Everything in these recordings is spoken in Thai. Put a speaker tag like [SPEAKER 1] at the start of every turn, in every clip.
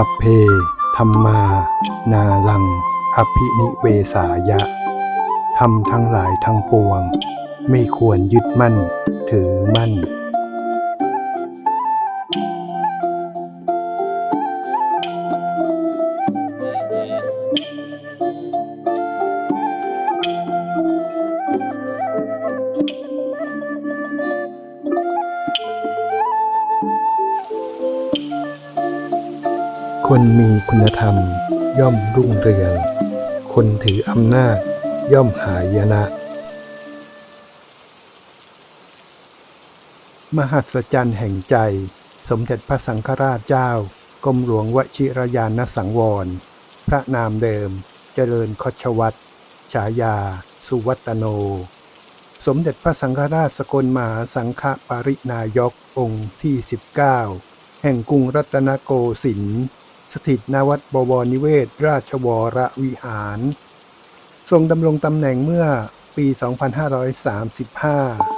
[SPEAKER 1] สัพเพธรรมา นาลัง อภินิเวสายะทำทั้งหลายทั้งปวง ไม่ควรยึดมั่น ถือมั่น คนมีคุณธรรมย่อมรุ่งเรือง คนถืออำนาจย่อมหายนะ มหัศจรรย์แห่งใจ สมเด็จพระสังฆราชเจ้ากรมหลวงวชิรยานสังวร พระนามเดิม เจริญคชวัตฉายา สุวัตโน สมเด็จพระสังฆราชสกลมหาสังฆปรินายกองค์ที่ 19 แห่งกรุงรัตนโกสินทร์ ถิตณวัดบวรนิเวศ ราชวรวิหาร ทรงดำรงตำแหน่งเมื่อปี 2535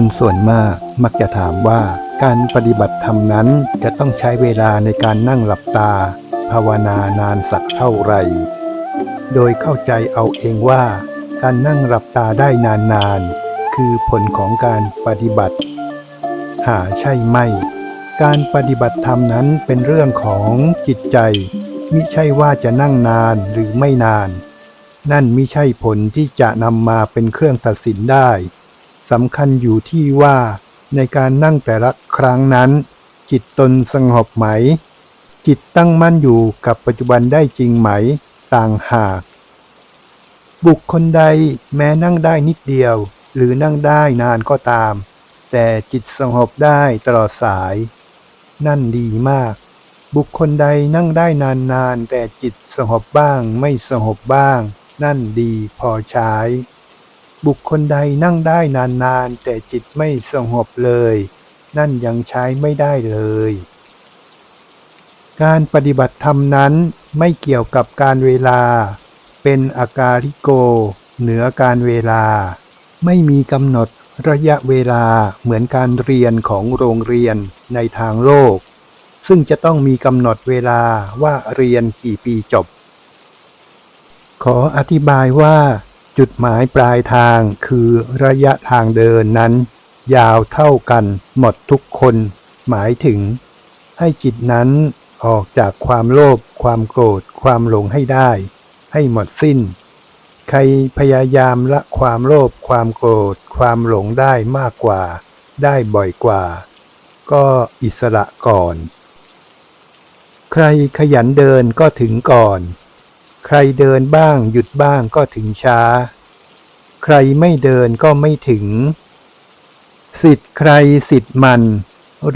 [SPEAKER 1] คนส่วนมากมักจะถามว่าการปฏิบัติธรรมนั้นจะต้องใช้เวลาในการนั่งหลับตา ภาวนานานสักเท่าไหร่ โดยเข้าใจเอาเองว่า การนั่งหลับตาได้นานๆ คือผลของการปฏิบัติ หาใช่ไม่การปฏิบัติธรรมนั้นเป็นเรื่องของจิตใจมิใช่ว่าจะนั่งนานหรือไม่นาน นั่นมิใช่ผลที่จะนำมาเป็นเครื่องตัดสินได้ สำคัญอยู่ที่ว่าในการนั่งแต่ละครั้งนั้น จิตตนสงบไหม จิตตั้งมั่นอยู่กับปัจจุบันได้จริงไหม ต่างหาก บุคคลใดแม้นั่งได้นิดเดียว หรือนั่งได้นานก็ตาม แต่จิตสงบได้ตลอดสาย นั่นดีมาก บุคคลใดนั่งได้นานๆแต่จิตสงบบ้างไม่สงบบ้าง นั่นดีพอใช้ บุคคลใดนั่งได้นานๆ แต่จิตไม่สงบเลย นั่นยังใช้ไม่ได้เลย การปฏิบัติธรรมนั้นไม่เกี่ยวกับการเวลา เป็นอาการิโก เหนือการเวลา ไม่มีกำหนดระยะเวลาเหมือนการเรียนของโรงเรียนในทางโลก ซึ่งจะต้องมีกำหนดเวลาว่าเรียนกี่ปีจบ ขออธิบายว่า จุดหมายปลายทางคือระยะทางเดินนั้น ยาวเท่ากันหมดทุกคน หมายถึง ให้จิตนั้นออกจากความโลภความโกรธ ความหลงให้ได้ ให้หมดสิ้น ใครพยายามละความโลภความโกรธ ความหลงได้มากกว่า ได้บ่อยกว่า ก็อิสระก่อน ใครขยันเดินก็ถึงก่อน ใครเดินบ้างหยุดบ้างก็ถึงช้า ใครไม่เดินก็ไม่ถึง สิทธิ์ใครสิทธิ์มัน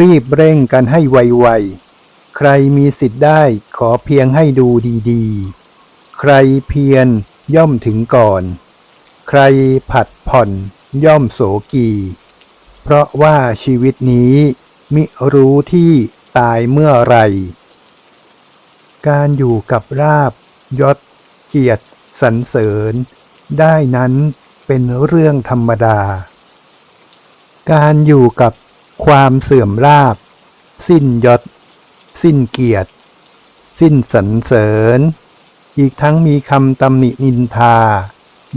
[SPEAKER 1] รีบเร่งกันให้ไวๆ ใครมีสิทธิ์ได้ขอเพียงให้ดูดีๆ ใครเพียรย่อมถึงก่อน ใครผัดผ่อนย่อมโสกี เพราะว่าชีวิตนี้มิรู้ที่ตายเมื่อไร การอยู่กับราบ ยศ เกียรติสรรเสริญ ได้นั้นเป็นเรื่องธรรมดา การอยู่กับความเสื่อมราบ สิ้นยศ สิ้นเกียรติ สิ้นสรรเสริญ อีกทั้งมีคำตำหนินินทา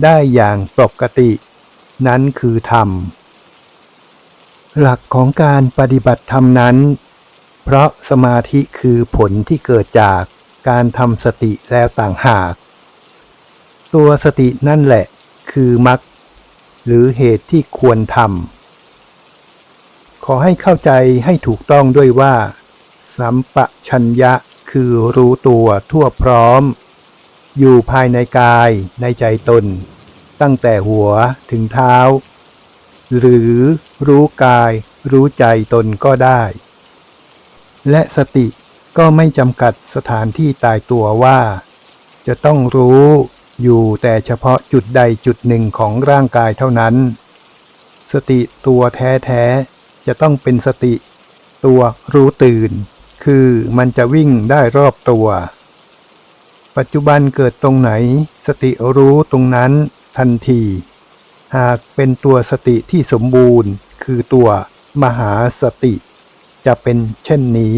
[SPEAKER 1] ได้อย่างปกติ นั้นคือธรรม หลักของการปฏิบัติธรรมนั้น เพราะสมาธิคือผลที่เกิดจาก การทำสติแล้วต่างหาก ตัวสตินั่นแหละคือมรรคหรือเหตุที่ควรทำขอให้เข้าใจให้ถูกต้องด้วยว่า สัมปชัญญะคือรู้ตัวทั่วพร้อม อยู่ภายในกายในใจตน ตั้งแต่หัวถึงเท้า หรือรู้กายรู้ใจตนก็ได้ และสติ ก็ไม่จำกัดสถานที่ตายตัวว่า จะต้องรู้อยู่แต่เฉพาะจุดใดจุดหนึ่งของร่างกายเท่านั้น สติตัวแท้ๆจะต้องเป็นสติ ตัวรู้ตื่น คือมันจะวิ่งได้รอบตัว ปัจจุบันเกิดตรงไหน สติรู้ตรงนั้นทันที หากเป็นตัวสติที่สมบูรณ์ คือตัวมหาสติ จะเป็นเช่นนี้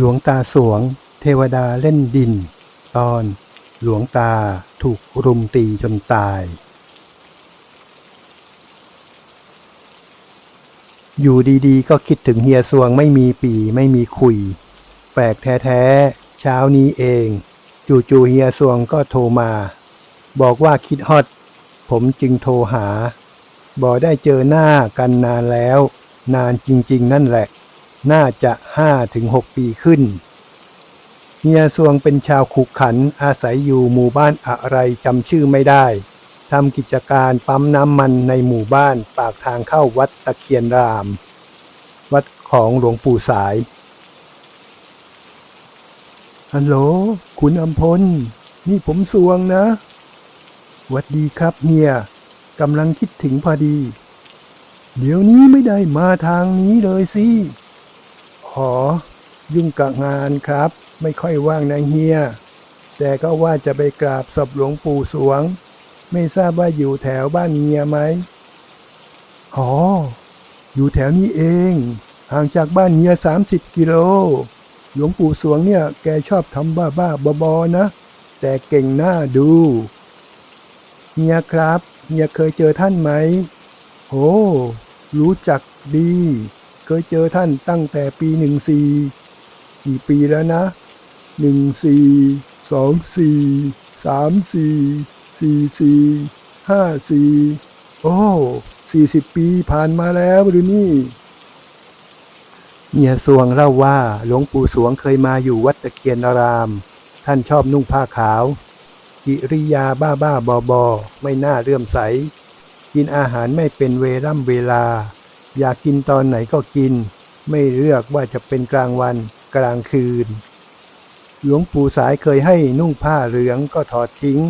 [SPEAKER 1] หลวงตาสวง เทวดาเล่นดิน ตอน หลวงตาถูกรุมตีจนตาย อยู่ดีๆ ก็คิดถึงเฮียสวงไม่มีปีไม่มีคุย แปลกแท้ๆ เช้านี้เอง จู่ๆเฮียสวงก็โทรมา บอกว่าคิดฮอต ผมจึงโทรหา บอกได้เจอหน้ากันนานแล้ว นานจริง ๆ นั่นแหละ น่าจะห้าถึงหกปีขึ้น เฮียสวงเป็นชาวขุขันอาศัยอยู่หมู่บ้านอะไรจำชื่อไม่ได้ทำกิจการปั๊มน้ำมันในหมู่บ้านปากทางเข้าวัดตะเคียนราม วัดของหลวงปู่สาย ฮัลโหล คุณอำพล นี่ผมสวงนะ วัดดีครับเฮียกำลังคิดถึงพอดี เดี๋ยวนี้ไม่ได้มาทางนี้เลยสิ อ๋อยุ่งกับงานครับ ไม่ค่อยว่างนะเฮีย แต่ก็ว่าจะไปกราบศพหลวงปู่สวง ไม่ทราบว่าอยู่แถวบ้านเฮียไหมอ๋ออยู่แถวนี้เอง ห่างจากบ้านเฮียสามสิบกิโล หลวงปู่สวงเนี่ยแกชอบทำบ้าบ้าๆบอๆนะ แต่เก่งหน้าดูเฮียครับเฮียเคยเจอท่านไหมโอ้รู้จักดี เคยเจอท่านตั้งแต่ปีหนึ่งสี่กี่ปีแล้วนะหนึ่งสี่สองสี่สามสี่สี่สี่ห้าสี่โอ้สี่สิบปีผ่านมาแล้วหรือนี่เมียสวงเล่าว่าหลวงปู่สวงเคยมาอยู่วัดตะเคียนาราม ท่านชอบนุ่งผ้าขาว กิริยาบ้าบ้าบอบอๆไม่น่าเลื่อมใส กินอาหารไม่เป็นเวล่ำเวลา อยากกินตอนไหนก็กิน ไม่เลือกว่าจะเป็นกลางวันกลางคืน หลวงปู่สายเคยให้นุ่งผ้าเหลืองก็ถอดทิ้ง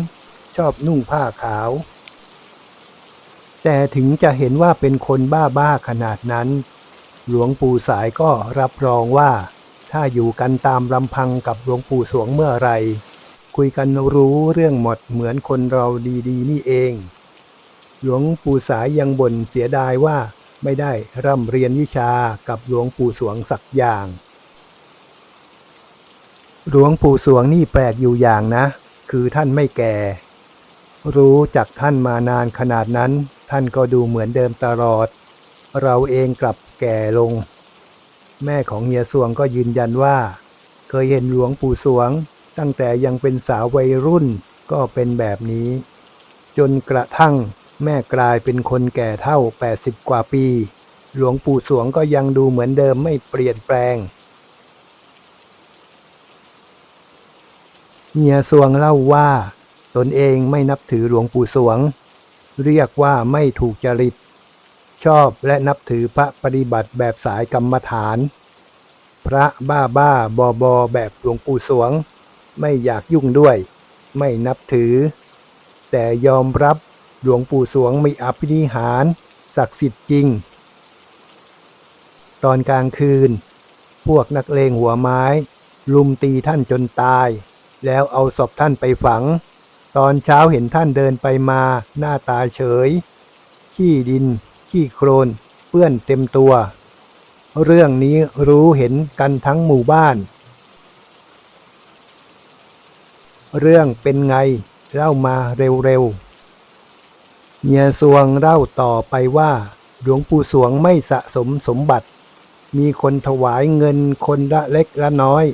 [SPEAKER 1] ชอบนุ่งผ้าขาว แต่ถึงจะเห็นว่าเป็นคนบ้าบ้าขนาดนั้น หลวงปู่สายก็รับรองว่า ถ้าอยู่กันตามลำพังกับหลวงปู่สวงเมื่อไหรคุยกันรู้เรื่องหมดเหมือนคนเราดีๆ นี่เอง หลวงปู่สายยังบ่นเสียดายว่า ไม่ได้ร่ำเรียนวิชากับหลวงปู่สวงสักอย่าง หลวงปู่สวงนี่แปลกอยู่อย่างนะ คือท่านไม่แก่ รู้จักท่านมานานขนาดนั้น ท่านก็ดูเหมือนเดิมตลอด เราเองกลับแก่ลง แม่ของเฮียสวงก็ยืนยันว่า เคยเห็นหลวงปู่สวง ตั้งแต่ยังเป็นสาววัยรุ่นก็เป็นแบบนี้ จนกระทั่ง แม่กลายเป็นคนแก่เท่า 80 กว่าปี หลวงปู่สวงก็ยังดูเหมือนเดิมไม่เปลี่ยนแปลงเฮียสวงเล่าว่า ตนเองไม่นับถือหลวงปู่สวง เรียกว่าไม่ถูกจริต ชอบและนับถือพระปฏิบัติแบบสายกรรมฐาน พระบ้าบ้าบอบอแบบหลวงปู่สวง ไม่อยากยุ่งด้วย ไม่นับถือ แต่ยอมรับ หลวงปู่สวงมีอภินิหาร ศักดิ์สิทธิ์จริง ตอนกลางคืน พวกนักเลงหัวไม้ ลุมตีท่านจนตาย แล้วเอาศพท่านไปฝัง ตอนเช้าเห็นท่านเดินไปมาหน้าตาเฉย ขี้ดิน ขี้โครน เปื้อนเต็มตัว เรื่องนี้รู้เห็นกันทั้งหมู่บ้าน เรื่องเป็นไงเล่ามาเร็วๆ เฮียสวงเล่าต่อไปว่า หลวงปู่สวงไม่สะสมสมบัติ มีคนถวายเงินคนละเล็กละน้อย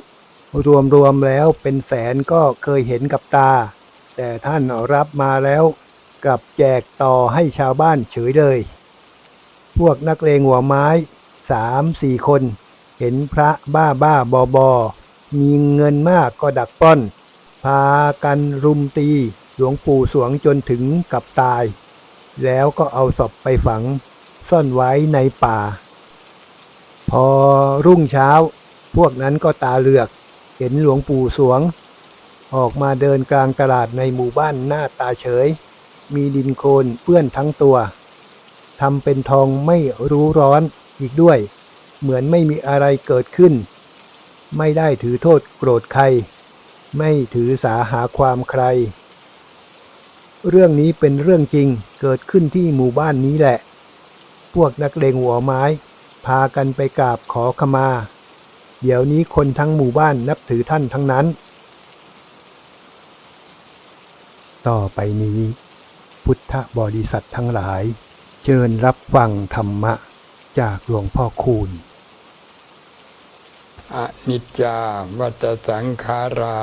[SPEAKER 1] รวมๆแล้วเป็นแสนก็เคยเห็นกับตา แต่ท่านรับมาแล้ว กลับแจกต่อให้ชาวบ้านเฉยเลย พวกนักเลงหัวไม้สามสี่คน เห็นพระบ้าบ้าบอบอมีเงินมากก็ดักป้อน พากันรุมตีหลวงปู่สวงจนถึงกับตาย แล้วก็เอาศพไปฝังซ่อนไว้ในป่า พอรุ่งเช้า พวกนั้นก็ตาเหลือก เห็นหลวงปู่สวง ออกมาเดินกลางตลาดในหมู่บ้านหน้าตาเฉย มีดินโคลนเปื้อนทั้งตัวทำเป็นทองไม่รู้ร้อนอีกด้วย เหมือนไม่มีอะไรเกิดขึ้น ไม่ได้ถือโทษโกรธใคร ไม่ถือสาหาความใคร เรื่องนี้เป็นเรื่องจริงเกิดขึ้นที่หมู่บ้านนี้แหละ พวกนักเลงหัวไม้ พากันไปกราบขอขมา เดี๋ยวนี้คนทั้งหมู่บ้านนับถือท่านทั้งนั้น ต่อไปนี้ พุทธบริษัททั้งหลาย เชิญรับฟังธรรมะจากหลวงพ่อคูณ
[SPEAKER 2] อนิจจาวัตสังขารา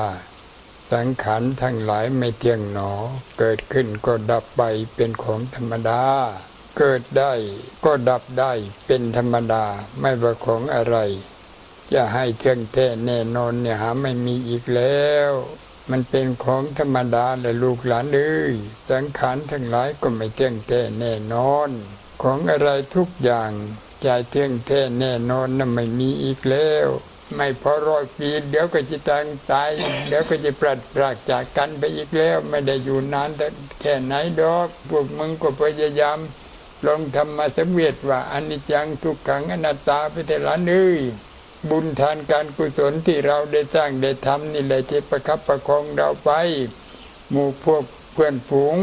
[SPEAKER 2] สังขารทั้งหลายไม่เที่ยงหนอ เกิดขึ้นก็ดับไปเป็นของธรรมดา เกิดได้ก็ดับได้เป็นธรรมดาไม่ว่าของอะไร จะให้เที่ยงแท้แน่นอนเนี่ยหาไม่มีอีกแล้ว มันเป็นของธรรมดาและลูกหลานเอ้ยสังขารทั้งหลายก็ไม่เที่ยงแท้แน่นอน ของอะไรทุกอย่างจะเที่ยงแท้แน่นอนน่ะไม่มีอีกแล้ว ไม่พอร้อยปี เดี๋ยวก็จะตายตาย เดี๋ยวก็จะปราดปรากจากกันไปอีกแล้ว ไม่ได้อยู่นานแต่แค่ไหนดอก พวกมึงก็พยายามลองทำมาสังเวชว่าอนิจจังทุกขังอนัตตาไปแต่ละนื้ยบุญทานการกุศลที่เราได้สร้างได้ทำนี่แหละที่ประคับประคองเราไป หมู่พวกเพื่อนฝูง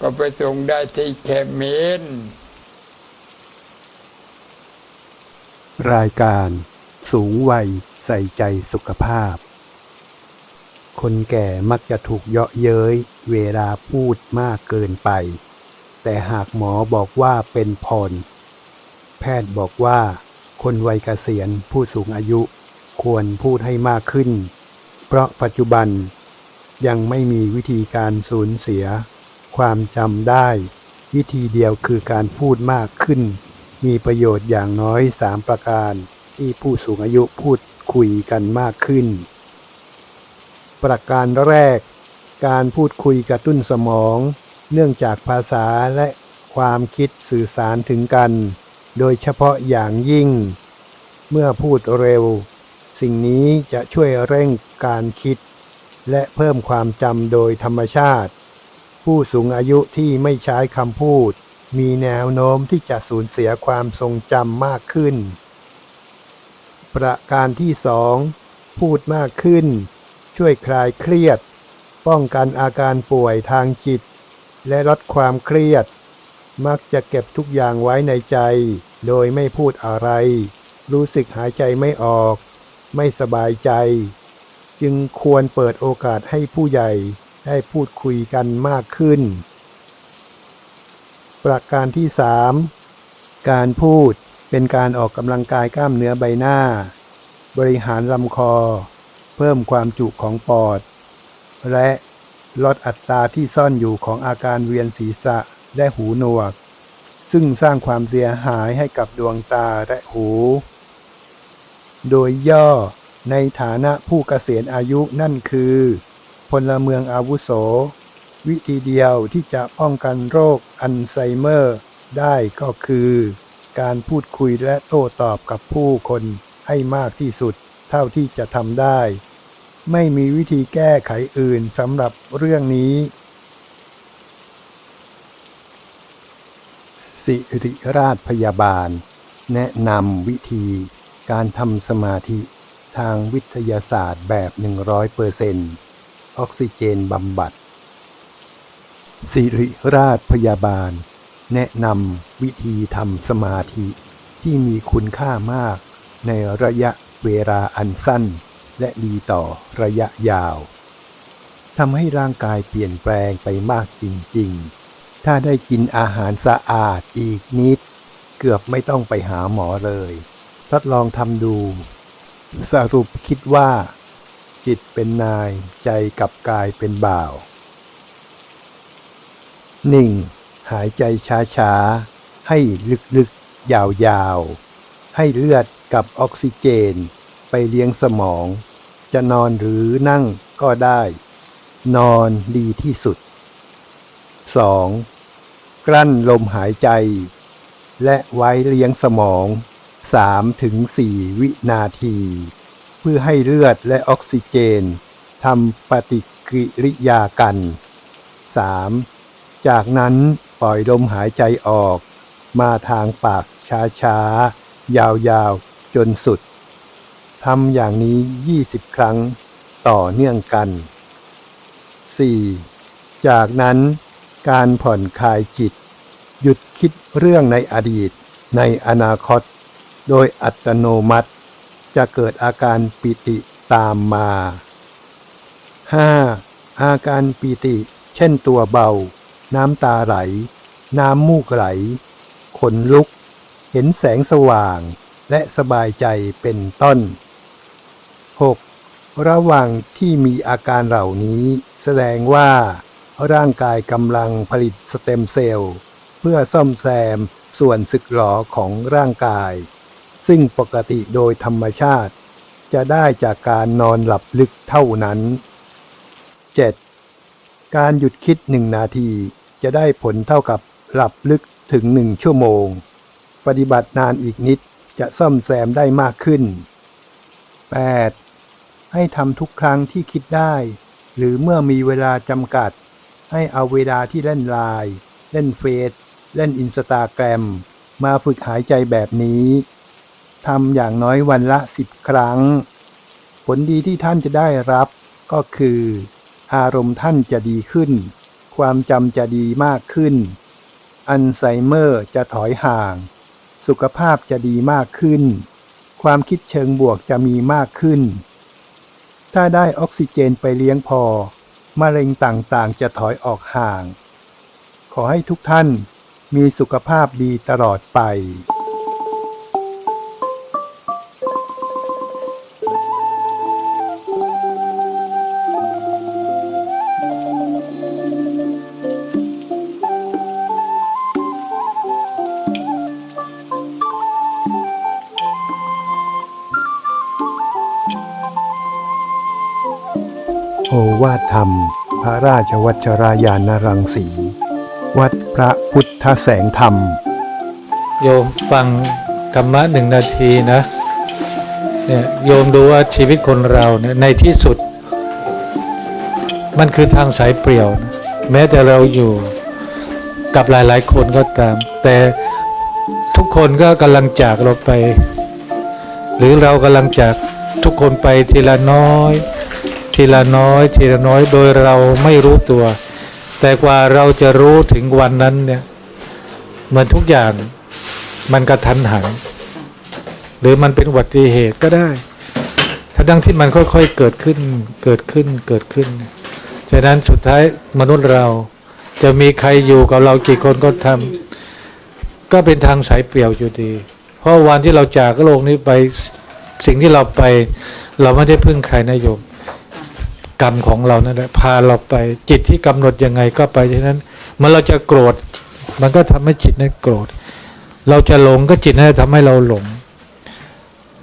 [SPEAKER 2] ก็ไปส่งได้ที่แคมเมน
[SPEAKER 1] รายการ สูงวัยใส่ใจสุขภาพ คนแก่มักจะถูกเยาะเย้ยเวลาพูดมากเกินไป แต่หากหมอบอกว่าเป็นพร แพทย์บอกว่า คนวัยเกษียณผู้สูงอายุควรพูดให้มากขึ้น เพราะปัจจุบันยังไม่มีวิธีการสูญเสีย ความจำได้ วิธีเดียวคือการพูดมากขึ้น มีประโยชน์อย่างน้อย 3 ประการ ที่ผู้สูงอายุพูดคุยกันมากขึ้น ประการแรก การพูดคุยกระตุ้นสมอง เนื่องจากภาษาและความคิดสื่อสารถึงกัน โดยเฉพาะอย่างยิ่ง เมื่อพูดเร็ว สิ่งนี้จะช่วยเร่งการคิด และเพิ่มความจำโดยธรรมชาติ ผู้สูงอายุที่ไม่ใช้คำพูด มีแนวโน้มที่จะสูญเสียความทรงจำมากขึ้น ประการที่สองพูดมากขึ้น ช่วยคลายเครียด ป้องกันอาการป่วยทางจิต และลดความเครียด มักจะเก็บทุกอย่างไว้ในใจ โดยไม่พูดอะไร รู้สึกหายใจไม่ออก ไม่สบายใจ จึงควรเปิดโอกาสให้ผู้ใหญ่ได้พูดคุยกันมากขึ้น ประการที่3การพูด เป็นการออกกำลังกายกล้ามเนื้อใบหน้า บริหารลำคอ เพิ่มความจุของปอด และลดอัตราที่ซ่อนอยู่ของอาการเวียนศีรษะและหูหนวก ซึ่งสร้างความเสียหายให้กับดวงตาและหู โดยย่อในฐานะผู้เกษียณอายุนั่นคือพลเมืองอาวุโส วิธีเดียวที่จะป้องกันโรคอัลไซเมอร์ได้ก็คือ การพูดคุยและโต้ตอบกับผู้คนให้มากที่สุดเท่าที่จะทำได้ ไม่มีวิธีแก้ไขอื่นสำหรับเรื่องนี้ สิริราชพยาบาล แนะนำวิธีการทำสมาธิทางวิทยาศาสตร์แบบ 100%ทออกซิเจนบำบัด สิริราชพยาบาล แนะนำวิธีทำสมาธิที่มีคุณค่ามากในระยะเวลาอันสั้น และดีต่อระยะยาวทำให้ร่างกายเปลี่ยนแปลงไปมากจริง ๆ ถ้าได้กินอาหารสะอาดอีกนิด เกือบไม่ต้องไปหาหมอเลยทดลองทำดู สรุปคิดว่า จิตเป็นนายใจกับกายเป็นบ่าวนิ่ง หายใจช้าๆ ให้ลึกๆ ยาวๆ ให้เลือดกับออกซิเจน ไปเลี้ยงสมอง จะนอนหรือนั่งก็ได้ นอนดีที่สุด 2. กลั้นลมหายใจ และไว้เลี้ยงสมอง 3-4 วินาที เพื่อให้เลือดและออกซิเจนทำปฏิกิริยากัน 3. จากนั้น ปล่อยลมหายใจออก มาทางปากช้าๆ ยาวๆ จนสุด ทำอย่างนี้ 20 ครั้งต่อเนื่องกัน 4. จากนั้นการผ่อนคลายจิต หยุดคิดเรื่องในอดีตในอนาคต โดยอัตโนมัติ จะเกิดอาการปิติตามมา 5. อาการปิติเช่นตัวเบา น้ำตาไหล น้ำมูกไหล ขนลุก เห็นแสงสว่างและสบายใจเป็นต้น 6. ระหว่างที่มีอาการเหล่านี้ แสดงว่า ร่างกายกำลังผลิตสเต็มเซลล์ เพื่อซ่อมแซมส่วนสึกหรอของร่างกาย ซึ่งปกติโดยธรรมชาติ จะได้จากการนอนหลับลึกเท่านั้น 7. การหยุดคิดหนึ่งนาที จะได้ผลเท่ากับหลับลึกถึงหนึ่งชั่วโมง ปฏิบัตินานอีกนิดจะซ่อมแซมได้มากขึ้น 8. ให้ทำทุกครั้งที่คิดได้ หรือเมื่อมีเวลาจำกัด ให้เอาเวลาที่เล่นไลน์เล่นเฟซเล่นอินสตาแกรมมาฝึกหายใจแบบนี้ทำอย่างน้อยวันละสิบครั้ง ผลดีที่ท่านจะได้รับก็คือ อารมณ์ท่านจะดีขึ้น ความจำจะดีมากขึ้น อัลไซเมอร์จะถอยห่าง สุขภาพจะดีมากขึ้น ความคิดเชิงบวกจะมีมากขึ้น ถ้าได้ออกซิเจนไปเลี้ยงพอ มะเร็งต่างๆ จะถอยออกห่าง ขอให้ทุกท่านมีสุขภาพดีตลอดไป โอวาทธรรม พระราชวัชรายานรังสี วัดพระพุทธแสงธรรม
[SPEAKER 3] โยมฟังธรรมะหนึ่งนาทีนะเนี่ยโยมดูว่าชีวิตคนเราเนี่ยในที่สุด มันคือทางสายเปลี่ยวนะแม้แต่เราอยู่กับหลาย ๆ คนก็ตาม แต่ทุกคนก็กำลังจากเราไป หรือเรากำลังจากทุกคนไปทีละน้อย ทีละน้อย ทีละน้อยโดยเราไม่รู้ตัว แต่กว่าเราจะรู้ถึงวันนั้นเนี่ยเหมือนทุกอย่างมันกระทันหัน หรือมันเป็นอุบัติเหตุก็ได้ทั้งที่มันค่อยๆเกิดขึ้นเกิดขึ้นเกิดขึ้นฉะนั้นสุดท้ายมนุษย์เราจะมีใครอยู่กับเรากี่คนก็ทำก็เป็นทางสายเปลี่ยวอยู่ดี เพราะวันที่เราจากโลกนี้ไปสิ่งที่เราไป เราไม่ได้พึ่งใครนะโยม กรรมของเรานั่นแหละพาเราไปจิตที่กำหนดยังไงก็ไปฉะนั้นเมื่อเราจะโกรธ มันก็ทำให้จิตนั้นโกรธ เราจะหลงก็จิตนั้นทำให้เราหลง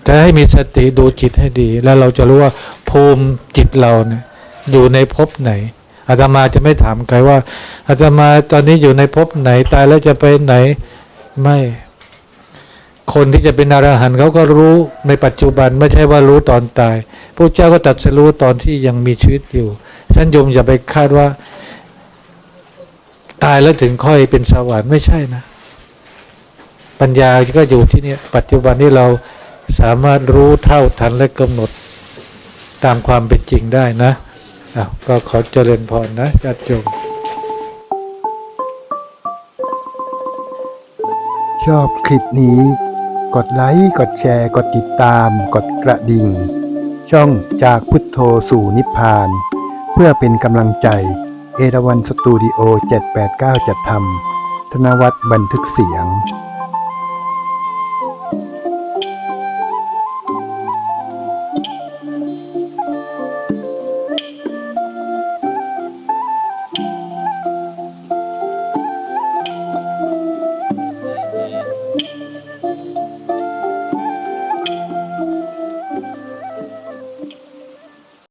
[SPEAKER 3] จะให้มีสติดูจิตให้ดี แล้วเราจะรู้ว่าภูมิจิตเราเนี่ยอยู่ในภพไหนอาตมาจะไม่ถามใครว่าอาตมาตอนนี้อยู่ในภพไหนตายแล้วจะไปไหนไม่ คนที่จะเป็นอรหันต์เขาก็รู้ในปัจจุบันไม่ใช่ว่ารู้ตอนตายพระเจ้าก็ตรัดสรู้ตอนที่ยังมีชีวิตอยู่ท่านโยมอย่าไปคาดว่า ตายแล้วถึงค่อยเป็นสวรรค์ไม่ใช่นะ ปัญญาก็อยู่ที่นี่ปัจจุบันนี้เราสามารถรู้เท่าทันและกำหนดตามความเป็นจริงได้นะอ้าวก็ขอเจริญพรนะญาติโยม
[SPEAKER 1] ชอบคลิปนี้ กดไลค์ กดแชร์ กดติดตาม กดกระดิ่ง ช่องจากพุทโธสู่นิพพาน เพื่อเป็นกำลังใจ เอราวันสตูดิโอ 789 จัดทำธนวัฒน์บันทึกเสียง